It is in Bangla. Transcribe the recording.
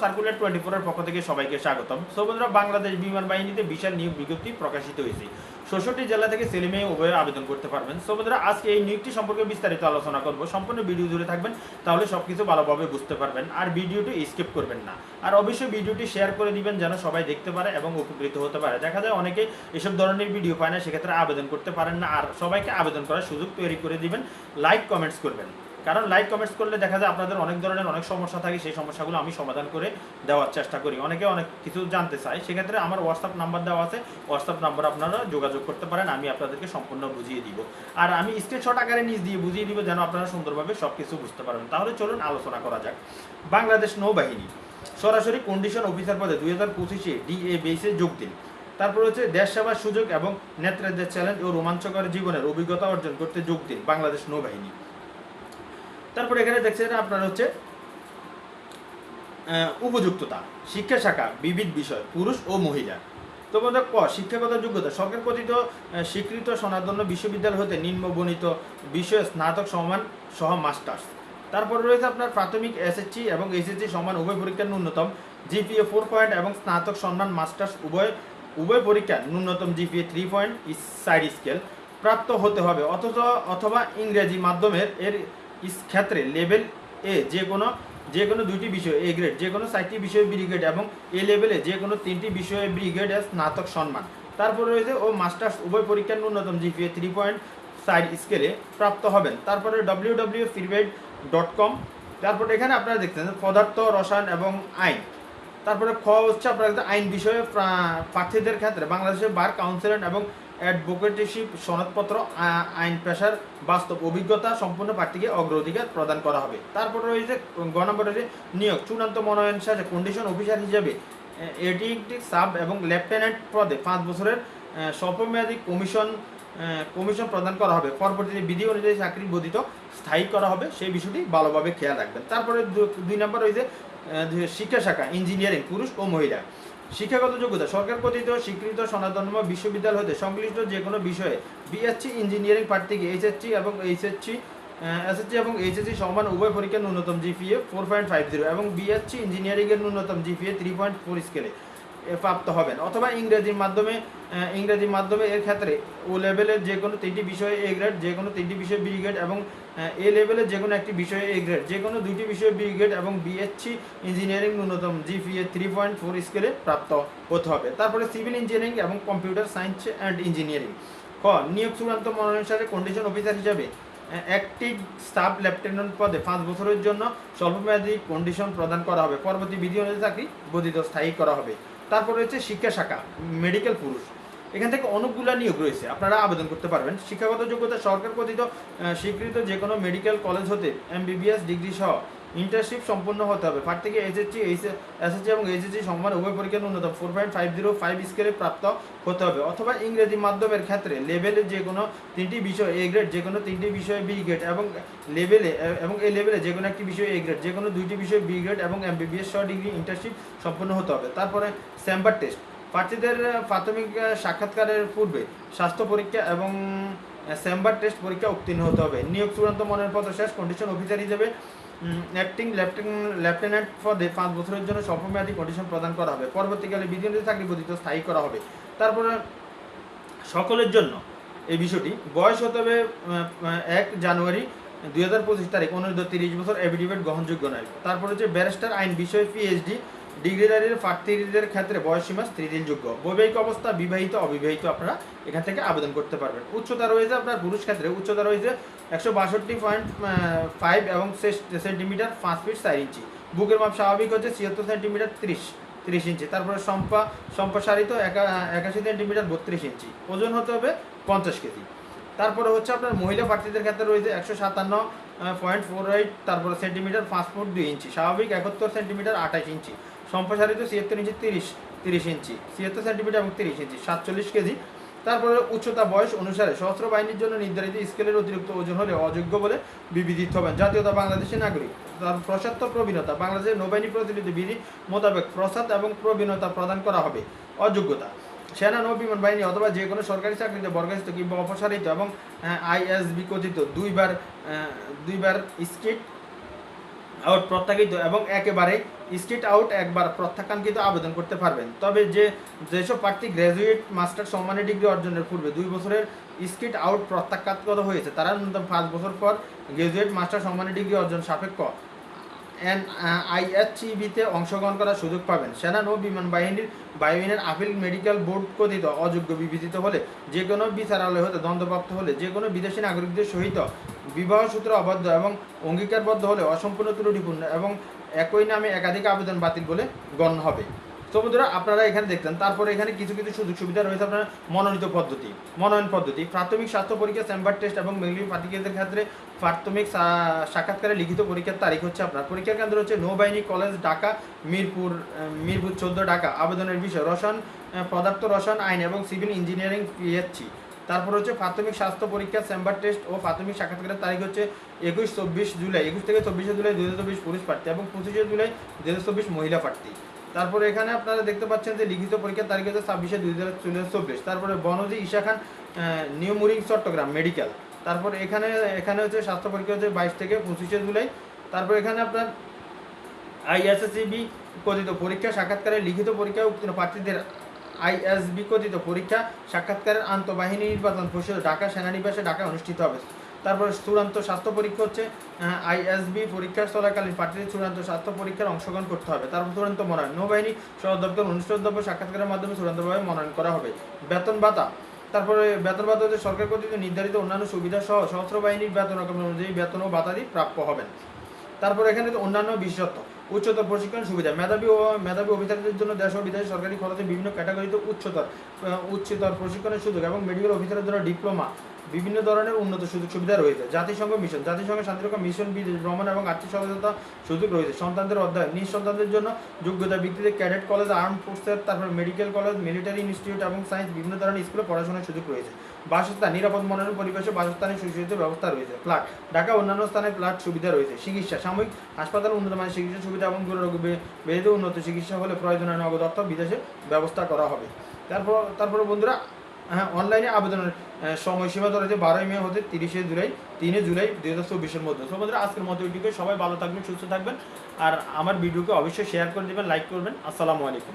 সার্কুলার টোয়েন্টি পক্ষ থেকে সবাইকে স্বাগতম। বাংলাদেশ বিমান বাহিনীতে বিশাল নিয়োগ বিজ্ঞপ্তি প্রকাশিত হয়েছে। জেলা থেকে ছেলে মেয়ে আবেদন করতে পারবেন। আজকে এই নিয়োগটি সম্পর্কে বিস্তারিত আলোচনা সম্পূর্ণ ভিডিও থাকবেন, তাহলে সবকিছু ভালোভাবে বুঝতে পারবেন। আর ভিডিওটি স্কিপ করবেন না। আর অবশ্যই ভিডিওটি শেয়ার করে দিবেন, যেন সবাই দেখতে পারে এবং উপকৃত হতে পারে। দেখা যায় অনেকে এসব ধরনের ভিডিও পায় না, সেক্ষেত্রে আবেদন করতে পারেন না। আর সবাইকে আবেদন করার সুযোগ তৈরি করে দিবেন। লাইক, কমেন্টস করবেন। কারণ লাইক কমেন্টস করলে দেখা যায় আপনাদের অনেক ধরনের অনেক সমস্যা থাকে, সেই সমস্যাগুলো আমি সমাধান করে দেওয়ার চেষ্টা করি। অনেকে অনেক কিছু জানতে চায়। সেক্ষেত্রে আমার হোয়াটসঅ্যাপ নাম্বার দেওয়া আছে। হোয়াটসঅ্যাপ নাম্বার আপনারা যোগাযোগ করতে পারেন, আমি আপনাদেরকে সম্পূর্ণ বুঝিয়ে দিব। আর আমি স্ক্রিনশট আকারে নিজ দিয়ে বুঝিয়ে দিব যেন আপনারা সুন্দরভাবে সব কিছু বুঝতে পারবেন তাহলে চলুন আলোচনা করা যাক। বাংলাদেশ নৌবাহিনী সরাসরি কন্ডিশন অফিসার পদে দুই হাজার পঁচিশে ডিএ বেসে যোগ দিন। তারপর হচ্ছে দেশ সেবার সুযোগ এবং নেতৃত্বের চ্যালেঞ্জ ও রোমাঞ্চকর জীবনের অভিজ্ঞতা অর্জন করতে যোগ দিন বাংলাদেশ নৌবাহিনী। তারপর এখানে দেখছেন আপনার হচ্ছে উপযুক্ততা, শিক্ষা শাখা, বিবিধ বিষয়, পুরুষ ও মহিলা। তো বন্ধু ক? শিক্ষাগত যোগ্যতা। সরকার কথিত স্বীকৃত সনাতন্য বিশ্ববিদ্যালয় হতে নিম্ন বর্ণিত বিষয়ে স্নাতক সমান সহ মাস্টার্স। তারপর রয়েছে আপনার প্রাথমিক এসএসসি এবং এসএসসি সমান উভয় পরীক্ষার ন্যূনতম জিপিএ ফোর পয়েন্ট এবং স্নাতক সম্মান মাস্টার্স উভয় উভয় পরীক্ষার ন্যূনতম GPA three point side scale প্রাপ্ত হতে হবে। অথচ, অথবা ইংরেজি মাধ্যমের এর ক্ষেত্রে লেভেল এ যে কোনো যে কোনো দুইটি বিষয় এ গ্রেড যে কোনো চারটি বিষয়ে বি গ্রেড এবং এ লেভেলে যে কোনো তিনটি বিষয়ে বি গ্রেড এর স্নাতক সম্মান তারপরে রয়েছে, ও মাস্টার্স উভয় পরীক্ষার ন্যূনতম জিপিএ থ্রি পয়েন্ট সাইড স্কেলে প্রাপ্ত হবেন। তারপরে ডব্লিউ ডব্লিউ ফিরবেড ডট কম তারপরে এখানে আপনারা দেখছেন পদার্থ, রসায়ন এবং আইন। তারপরে খ হচ্ছে আপনার আইন বিষয়ে প্রা- প্রার্থীদের ক্ষেত্রে বাংলাদেশের বার কাউন্সিলর এবং অ্যাডভোকেটশিপ সনদপত্র আইন পেশার বাস্তব অভিজ্ঞতা সম্পূর্ণ প্রার্থীকে অগ্রাধিকার প্রদান করা হবে। তারপরে রয়েছে, গ নম্বর রয়েছে, নিয়োগ, চূড়ান্ত মনোনয়ন শেষে কন্ডিশন অফিসার হিসেবে। এটি একটি সাব এবং লেফটেন্যান্ট পদে পাঁচ বছরের স্বল্পমেয়াদী কমিশন কমিশন প্রদান করা হবে। পরবর্তীতে বিধি অনুযায়ী চাকরি বর্ধিত স্থায়ী করা হবে। সেই বিষয়টি ভালোভাবে খেয়াল রাখবেন। তারপরে দুই নম্বর রয়েছে শিক্ষা শাখা ইঞ্জিনিয়ারিং পুরুষ ও মহিলা। শিক্ষাগত যোগ্যতা, সরকার কথিত স্বীকৃত সনাতনম বিশ্ববিদ্যালয় হতে সংশ্লিষ্ট যে কোনো বিষয়ে বিএসসি ইঞ্জিনিয়ারিং প্রার্থীকে এইচএসসি এবং এইচএসসি এসএসসি এবং এইচএসসি সমান উভয় পরীক্ষার ন্যূনতম GPA four point five zero এবং বিএসসি ইঞ্জিনিয়ারিংয়ের ন্যূনতম জিপিএ থ্রি পয়েন্ট ফোর স্কেলে প্রাপ্ত হবেন। অথবা ইংরেজির মাধ্যমে ইংরেজির মাধ্যমে এর ক্ষেত্রে ও লেভেলের যে কোনো তিনটি বিষয়ে এ গ্রেড যে কোনো তিনটি বিষয়ে বি গ্রেড এবং এ লেভেলের যে কোনো একটি বিষয়ে এ গ্রেড যে কোনো দুইটি বিষয়ে বি গ্রেড এবং বিএসসি ইঞ্জিনিয়ারিং ন্যূনতম জিপিএ থ্রি পয়েন্ট ফোর স্কেলে প্রাপ্ত হতে হবে। তারপরে সিভিল ইঞ্জিনিয়ারিং এবং কম্পিউটার সায়েন্স অ্যান্ড ইঞ্জিনিয়ারিং ক, নিয়োগ চূড়ান্ত মনোনয়ন সাথে কন্ডিশন অফিসার হিসাবে একটি স্টাফ লেফটেন্যান্ট পদে পাঁচ বছরের জন্য স্বল্পমেয়াদী কন্ডিশন প্রদান করা হবে। পরবর্তী বিধি অনুযায়ী চাকরি বর্ধিত স্থায়ী করা হবে। তারপর রয়েছে শিক্ষা শাখা মেডিকেল পুরুষ। এখান থেকে অনেকগুলো নিয়োগ রয়েছে, আপনারা আবেদন করতে পারবেন। শিক্ষাগত যোগ্যতা সরকার কথিত স্বীকৃত যে কোনো মেডিকেল কলেজ হতে এমবিবিএস ডিগ্রি সহ ইন্টার্নশিপ সম্পন্ন হতে হবে। প্রার্থীকে এসএসসি এসএসসি এবং এইচএসসি সমান উভয় পরীক্ষার ন্যূনতম four point five zero five স্কেলে প্রাপ্ত হতে হবে। অথবা ইংরেজি মাধ্যমের ক্ষেত্রে লেভেলে যে কোনো তিনটি বিষয় এ গ্রেড যে কোনো তিনটি বিষয়ে বি গ্রেড এবং লেভেলে এবং এই লেভেলে যে কোনো একটি বিষয়ে এ গ্রেড যে কোনো দুইটি বিষয়ে বি গ্রেড এবং এমবিবিএস সহ ডিগ্রি ইন্টার্নশিপ সম্পন্ন হতে হবে। তারপরে স্যাম্বার টেস্ট প্রার্থীদের প্রাথমিক সাক্ষাৎকারের পূর্বে স্বাস্থ্য পরীক্ষা এবং স্যাম্বার টেস্ট পরীক্ষা উত্তীর্ণ হতে হবে। নিয়োগ চূড়ান্ত মনের পত্র শেষ কন্ডিশন অফিসার হিসেবে অ্যাক্টিং লেফটেন্যান্ট পদে পাঁচ বছরের জন্য স্বল্পমেয়াদী কন্ডিশন প্রদান করা হবে। পরবর্তীকালে বিধিনিত চাকরি বর্ধিত স্থায়ী করা হবে। তারপরে সকলের জন্য এই বিষয়টি, বয়স হতে হবে এক জানুয়ারি দুই হাজার পঁচিশ তারিখ, অনুরোধ তিরিশ বছর এফিডেভিট গ্রহণযোগ্য নয়। তারপর হচ্ছে ব্যারিস্টার আইন, বিষয়ে পিএইচডি ডিগ্রিধারীর প্রার্থীদের ক্ষেত্রে বয়সীমা স্থিতিযোগ্য বৈবাহিক অবস্থা বিবাহিত, অবিবাহিত আপনারা এখান থেকে আবেদন করতে পারবেন। উচ্চতা রয়েছে আপনার পুরুষ ক্ষেত্রে, উচ্চতা রয়েছে একশো বাষট্টি পয়েন্ট ফাইভ এবং সেন্টিমিটার পাঁচ ফিট চার ইঞ্চি। বুকের মাপ স্বাভাবিক হচ্ছে ছিয়াত্তর সেন্টিমিটার ত্রিশ, তিরিশ ইঞ্চি। তারপরে সম্পা সম্প্রসারিত একা, একাশি সেন্টিমিটার বত্রিশ ইঞ্চি। ওজন হতে হবে পঞ্চাশ কেজি। তারপরে হচ্ছে আপনার মহিলা প্রার্থীদের ক্ষেত্রে রয়েছে একশো সাতান্ন পয়েন্ট ফোর এইট তারপরে সেন্টিমিটার পাঁচ ফুট দুই ইঞ্চি। স্বাভাবিক একাত্তর সেন্টিমিটার আঠাশ ইঞ্চি। সম্প্রসারিত ছিয়াত্তর ইঞ্চি তিরিশ তিরিশ ইঞ্চি। ছিয়াত্তর সেন্টিমিটার এবং তিরিশ ইঞ্চি, সাতচল্লিশ কেজি। তারপরে উচ্চতা বয়স অনুসারে সশস্ত্র বাহিনীর জন্য নির্ধারিত স্কেলের অতিরিক্ত ওজন হলে অযোগ্য বলে বিবেচিত হবেন জাতীয়তা বাংলাদেশের নাগরিক। তার প্রসাত্য প্রবীণতা, বাংলাদেশের নৌবাহিনী প্রতিনিধি বিধি মোতাবেক প্রসাদ এবং প্রবীণতা প্রদান করা হবে। অযোগ্যতা, সেনা, নৌ বিমান বাহিনী অথবা যে কোনো সরকারি চাকরিতে বর্গায়িত কিংবা অপসারিত এবং আইএসবি কথিত দুইবার দুইবার স্কিট আউট প্রত্যাখিত এবং একেবারে স্ট্রিট আউট একবার প্রত্যাখ্যানকৃত আবেদন করতে পারবেন। তবে যে, যেসব প্রার্থী গ্র্যাজুয়েট মাস্টার সম্মানের ডিগ্রি অর্জনের পূর্বে দুই বছরের স্ট্রিট আউট প্রত্যাখ্যাতগত হয়েছে, তারা ন্যূনতম পাঁচ বছর পর গ্র্যাজুয়েট মাস্টার সম্মানের ডিগ্রি অর্জন সাপেক্ষ এন আইএসসিবিতে অংশগ্রহণ করার সুযোগ পাবেন। সেনা নৌ বিমান বাহিনীর বায়ুবিনের আপিল মেডিকেল বোর্ড কথিত অযোগ্য বিবেচিত হলে যে কোনো বিচারালয় হতে দণ্ডপ্রাপ্ত হলে যে কোনো বিদেশি নাগরিকদের সহিত বিবাহ সূত্র অবাধ্য এবং অঙ্গীকারবদ্ধ হলে অসম্পূর্ণ ত্রুটিপূর্ণ এবং একই নামে একাধিক আবেদন বাতিল বলে গণ্য হবে। তো বন্ধুরা, আপনারা এখানে দেখলেন, তারপরে এখানে কিছু কিছু সুযোগ সুবিধা রয়েছে আপনার মনোনীত পদ্ধতি। মনোনয়ন পদ্ধতি, প্রাথমিক স্বাস্থ্য পরীক্ষা, চেম্বার টেস্ট এবং মেঘলি প্রার্থীদের ক্ষেত্রে প্রাথমিক সাক্ষাৎকারে লিখিত পরীক্ষার তারিখ হচ্ছে আপনার। পরীক্ষার কেন্দ্র হচ্ছে নৌবাহিনী কলেজ, ঢাকা, মিরপুর মিরপুর, চোদ্দ ঢাকা। আবেদনের বিষয়, রসায়ন পদার্থ রসায়ন, আইন এবং সিভিল ইঞ্জিনিয়ারিং, পিএইচসি। তারপর হচ্ছে প্রাথমিক স্বাস্থ্য পরীক্ষা চেম্বার টেস্ট ও প্রাথমিক সাক্ষাৎকারের তারিখ হচ্ছে একুশ চব্বিশ জুলাই। একুশ থেকে চব্বিশে জুলাই দু হাজার চব্বিশ পুরুষ প্রার্থী এবং পঁচিশে জুলাই দু হাজার চব্বিশ মহিলা প্রার্থী। তারপরে এখানে আপনারা দেখতে পাচ্ছেন যে লিখিত পরীক্ষার তারিখ হচ্ছে ছাব্বিশে দুই হাজার চব্বিশ। তারপরে বনজি Issa Khan New Mooring, Chattogram medical তারপর এখানে এখানে হচ্ছে স্বাস্থ্য পরীক্ষা হচ্ছে বাইশ থেকে পঁচিশে জুলাই। তারপর এখানে আপনার আইএসএসিবি কথিত পরীক্ষা সাক্ষাৎকারে লিখিত পরীক্ষা উত্তীর্ণ প্রার্থীদের আইএসবি কথিত পরীক্ষা, সাক্ষাৎকারের আন্তঃবাহিনী নির্বাচন পরিষদ ঢাকা সেনানিবাসে ঢাকা অনুষ্ঠিত হবে। তারপর চূড়ান্ত স্বাস্থ্য পরীক্ষা হচ্ছে আইএসবি পরীক্ষা চলাকালীন প্রার্থীদের চূড়ান্ত স্বাস্থ্য পরীক্ষার অংশগ্রহণ করতে হবে। তারপর চূড়ান্ত মনোনয়ন। নৌবাহিনী, সদর দপ্তর, অনুষ্ঠিত অনুষ্ঠিতব্য সাক্ষাৎকারের মাধ্যমে চূড়ান্তভাবে মনোনয়ন করা হবে। বেতন ভাতা। তারপরে বেতন ভাতা হচ্ছে সরকার কর্তৃক নির্ধারিত অন্যান্য সুবিধা সহ সশস্ত্র বাহিনীর বেতন অনুযায়ী বেতন ও ভাতাদি প্রাপ্য হবেন। তারপর এখানে অন্যান্য বিশেষত্ব। উচ্চতর প্রশিক্ষণ সুবিধা। মেধাবী ও মেধাবী অফিসারদের জন্য দেশ ও বিদেশে সরকারি খরচে বিভিন্ন ক্যাটাগরিতে উচ্চতর উচ্চতর প্রশিক্ষণের সুযোগ এবং মেডিকেল অফিসারের জন্য ডিপ্লোমা বিভিন্ন ধরনের উন্নত সুযোগ সুবিধা রয়েছে। জাতিসংঘ মিশন জাতিসংঘ শান্তিরক্ষা মিশন ভ্রমণ এবং আর্থিক সহায়তা সুযোগ রয়েছে। সন্তানদের অধ্যয়ন নিজ সন্তানদের জন্য যোগ্যতা ভিত্তিতে ক্যাডেট কলেজ, আর্ম ফোর্সের, তারপর মেডিকেল কলেজ, মিলিটারি ইনস্টিটিউট এবং সায়েন্স বিভিন্ন ধরনের স্কুলে পড়াশোনার সুযোগ রয়েছে। বাসস্থান, নিরাপদ মনোরম পরিবেশে বাসস্থানের সুসজ্জিত ব্যবস্থা রয়েছে। ফ্ল্যাট ঢাকা অন্যান্য স্থানে ফ্ল্যাট সুবিধা রয়েছে। চিকিৎসা, সাময়িক হাসপাতাল, উন্নত মানের চিকিৎসা সুবিধা এবং দুরারোগ্য বেড়ে উন্নত চিকিৎসা হলে প্রয়োজনীয় নগদ অর্থ বিদেশে ব্যবস্থা করা হবে। তারপর, তারপরে বন্ধুরা হ্যাঁ অনলাইনে আবেদনের সময়সীমা ধরা হচ্ছে বারোই মে হতে তিরিশে জুলাই, তিনে জুলাই দুই হাজার চব্বিশের মধ্যে। তো বন্ধুরা, আজকের মতো ভিডিওকে সবাই ভালো থাকবেন, সুস্থ থাকবেন। আর আমার ভিডিওকে অবশ্যই শেয়ার করে দেবেন লাইক করবেন। আসসালামু আলাইকুম।